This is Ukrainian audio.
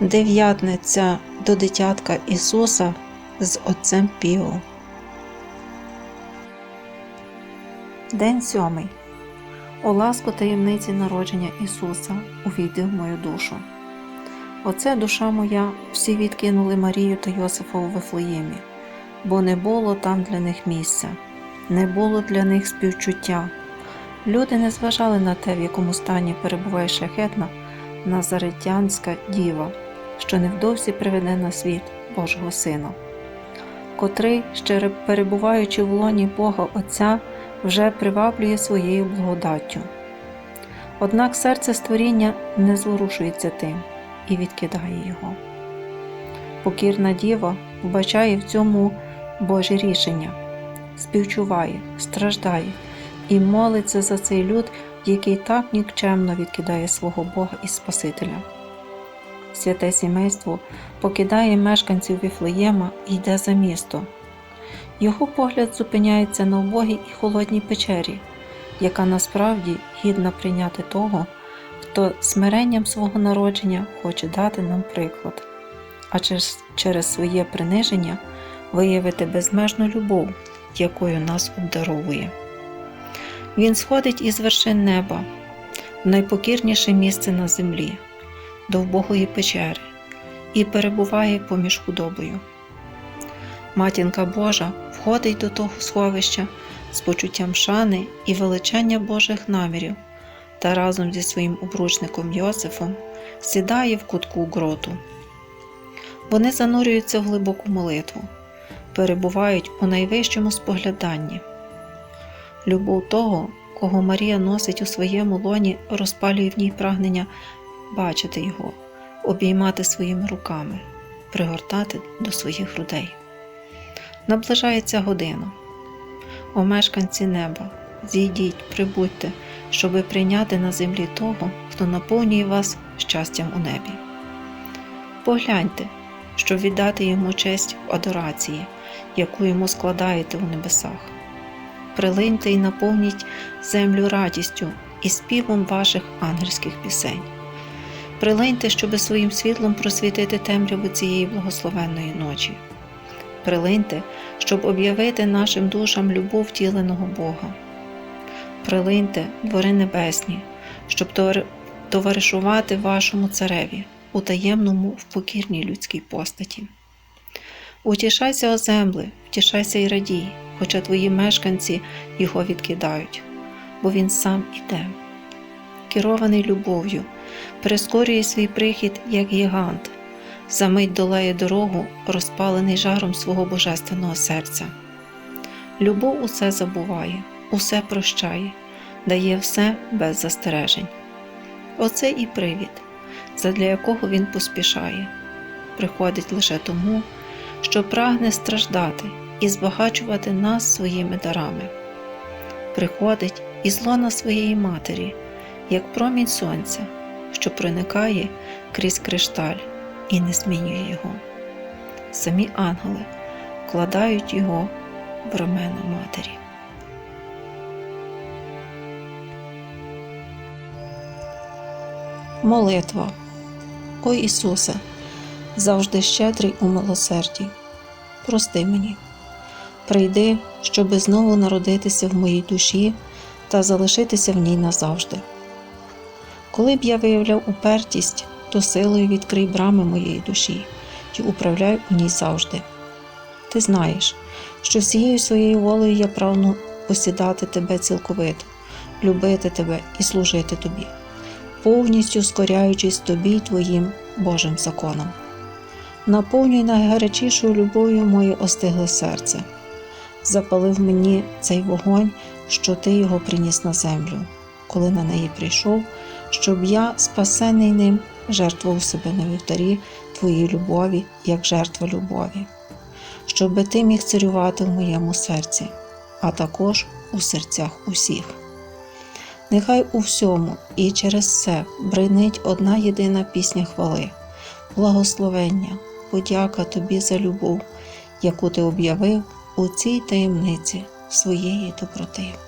Дев'ятниця до дитятка Ісуса з Отцем Піо. День сьомий. О ласку таємниці народження Ісуса увійди в мою душу. Оце душа моя, всі відкинули Марію та Йосифа у Вифлеємі, бо не було там для них місця, не було для них співчуття. Люди не зважали на те, в якому стані перебуває шляхетна назаретянська діва, що невдовзі приведе на світ Божого Сина, котрий, ще перебуваючи в лоні Бога Отця, вже приваблює своєю благодаттю. Однак серце створіння не зворушується тим і відкидає його. Покірна діва вбачає в цьому Боже рішення, співчуває, страждає і молиться за цей люд, який так нікчемно відкидає свого Бога і Спасителя. Святе сімейство покидає мешканців Віфлеєма і йде за місто. Його погляд зупиняється на убогій і холодній печері, яка насправді гідна прийняти того, хто смиренням свого народження хоче дати нам приклад, а через, через своє приниження виявити безмежну любов, якою нас обдаровує. Він сходить із вершин неба в найпокірніше місце на землі, до вбогої печери, і перебуває поміж худобою. Матінка Божа входить до того сховища з почуттям шани і величання Божих намірів та разом зі своїм обручником Йосифом сідає в кутку гроту. Вони занурюються в глибоку молитву, перебувають у найвищому спогляданні. Любов того, кого Марія носить у своєму лоні, розпалює в ній прагнення бачити його, обіймати своїми руками, пригортати до своїх грудей. Наближається година. О мешканці неба, зійдіть, прибудьте, щоби прийняти на землі того, хто наповнює вас щастям у небі. Погляньте, щоб віддати йому честь в адорації, яку йому складаєте у небесах. Прилиньте і наповніть землю радістю і співом ваших ангельських пісень. Прилиньте, щоби своїм світлом просвітити темряву цієї благословенної ночі. Прилиньте, щоб об'явити нашим душам любов втіленого Бога. Прилиньте, двори небесні, щоб товаришувати вашому цареві у таємному в покірній людській постаті. Утішайся, о земле, втішайся і радій, хоча твої мешканці його відкидають, бо він сам іде. Керований любов'ю, прискорює свій прихід як гігант, замить долає дорогу, розпалений жаром свого божественного серця. Любов усе забуває, усе прощає, дає все без застережень. Оце і привід, задля якого він поспішає, приходить лише тому, що прагне страждати і збагачувати нас своїми дарами. Приходить із лона своєї матері, як промінь сонця, що проникає крізь кришталь і не змінює його. Самі ангели вкладають його в рамена матері. Молитва. Ой Ісусе, завжди щедрий у милосерді. Прости мені, прийди, щоби знову народитися в моїй душі та залишитися в ній назавжди. Коли б я виявляв упертість, то силою відкрий брами моєї душі і управляй у ній завжди. Ти знаєш, що всією своєю волею я прагну посідати тебе цілковито, любити тебе і служити тобі, повністю скоряючись тобі й твоїм Божим законам. Наповнюй найгарячішою любов'ю моє остигле серце, запалив мені цей вогонь, що ти його приніс на землю, коли на неї прийшов, щоб я, спасений ним, жертвував себе на вівтарі Твоїй любові, як жертва любові, щоби ти міг царювати в моєму серці, а також у серцях усіх. Нехай у всьому і через все бринить одна єдина пісня хвали, благословення, подяка тобі за любов, яку ти об'явив у цій таємниці своєї доброти.